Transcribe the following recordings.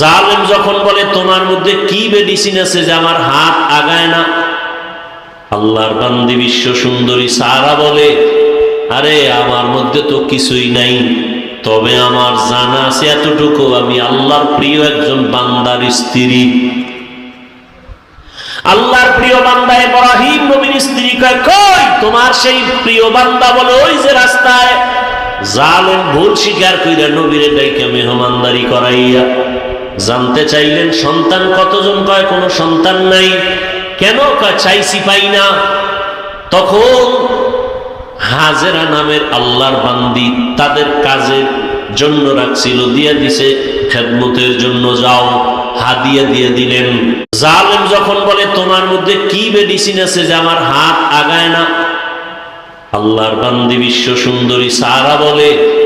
জালেম যখন বলে, তোমার মধ্যে কি মেডিসিন আছে যে আমার হাত আগায় না? আল্লাহর বান্দি বিশ্ব সুন্দরী সারা বলে, আরে, আমার মধ্যে তো কিছুই নাই। তবে আমার জানা আছে এতটুকু, আমি আল্লাহর প্রিয় একজন বান্দার স্ত্রী। আল্লাহর প্রিয় বান্দা ইব্রাহিম নবীর স্ত্রী কয়, কই, তোমার সেই প্রিয় বান্দা বলে, ওই যে রাস্তায় জালেম ভুল স্বীকার কইরা নবীরে ডাইকে মেহমানদারি করাইয়া জানতে চাইলেন, সন্তান কতজন কয় কোনো সন্তান নাই। কেন চাইছি পাই না? তখন হাজেরা নামের আল্লাহর বান্দি তাদের কাজের জন্য রাখছিল। দিয়ে দিছে, খেদমতের জন্য যাও। হাদিয়া দিয়ে দিলেন। জালেম যখন বলে, তোমার মধ্যে কি মেডিসিন আছে যে আমার হাত আগায় না? আল্লাহর বান্দি বিশ্ব সুন্দরী সারা বলে,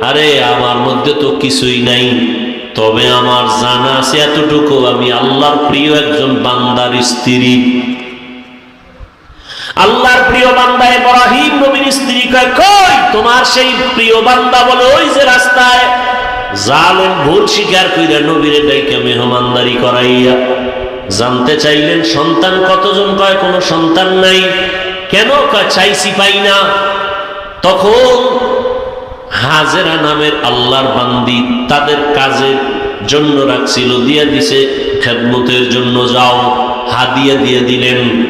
আরে, আমার মধ্যে তো কিছুই নাই। তবে আমার জানা আছে এতটুকু, আমি আল্লাহর প্রিয় একজন বান্দার স্ত্রী। আল্লাহর প্রিয় বান্দা ইব্রাহিম নবীর স্ত্রী কয়, কই, তোমার সেই প্রিয় বান্দা বলে ওই যে রাস্তায় জালেম ভুল স্বীকার কইরা নবীরে ডাইকে মেহমানদারি করাইয়া জানতে চাইলেন, সন্তান কতজন? কয়, কোনো সন্তান নাই। কেন? চাইছি পাই না। তখন হাজেরা নামের আল্লাহর বান্দি তাদের কাজের জন্য রাখছিল। দিয়ে দিছে, খেদমতের জন্য যাও। হাদিয়া দিয়ে দিলেন।